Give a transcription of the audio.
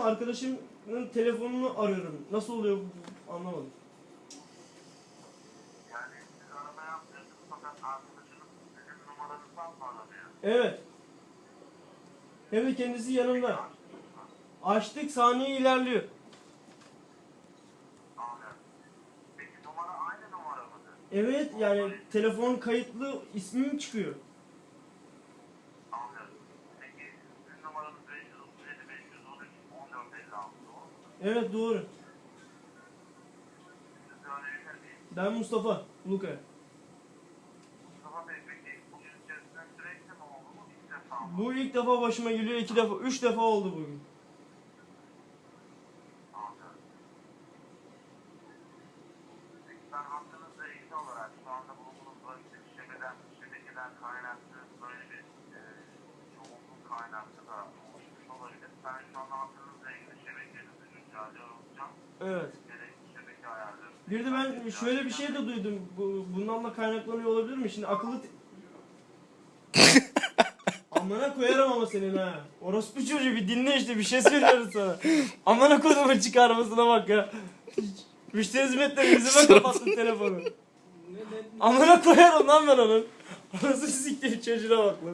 ama arkadaşımın telefonunu arıyorum. Nasıl oluyor bu- anlamadım. Yani siz arama yapmıyorsunuz fakat arkadaşınız sizin numaranızdan mı? Evet. Hem de kendisi yanımda. Açtık saniye ilerliyor. Anladım. Peki numara aynı numara mıdır? Evet yani telefon kayıtlı ismim çıkıyor. Anladım. Peki sizin numaranız 537 513 1456 doğru mu? Evet doğru. Ben Mustafa Luka. Mustafa Bey peki bugün içerisinde sürekli mi oldu mu? İlk defa mı? Bu ilk defa başıma geliyor. iki defa, üç defa oldu bugün. Anladım. Peki ben hattınızla ilgili olarak şu anda bulunduğunuz bölgede şebekeden, şebekeden kaynaklı böyle bir e, yoğunluk kaynaklı da oluşmuş olabilir. Ben şu anda hattınızla ilgili şebekenizi güncelle olacağım. Evet. Bir de ben şöyle bir şey de duydum. Bu, bundan da kaynaklanıyor olabilir mi? Şimdi akıllı... Amına koyarım ama senin ha. Orospu çocuğu bir dinle işte bir şey söylüyoruz sana. Amına kodumun çıkarmasına bak ya. Müşteri hizmetleri yüzüme kapattın telefonu. Amına koyarım lan ben onun. Anasını siktir çocuğuna bak lan.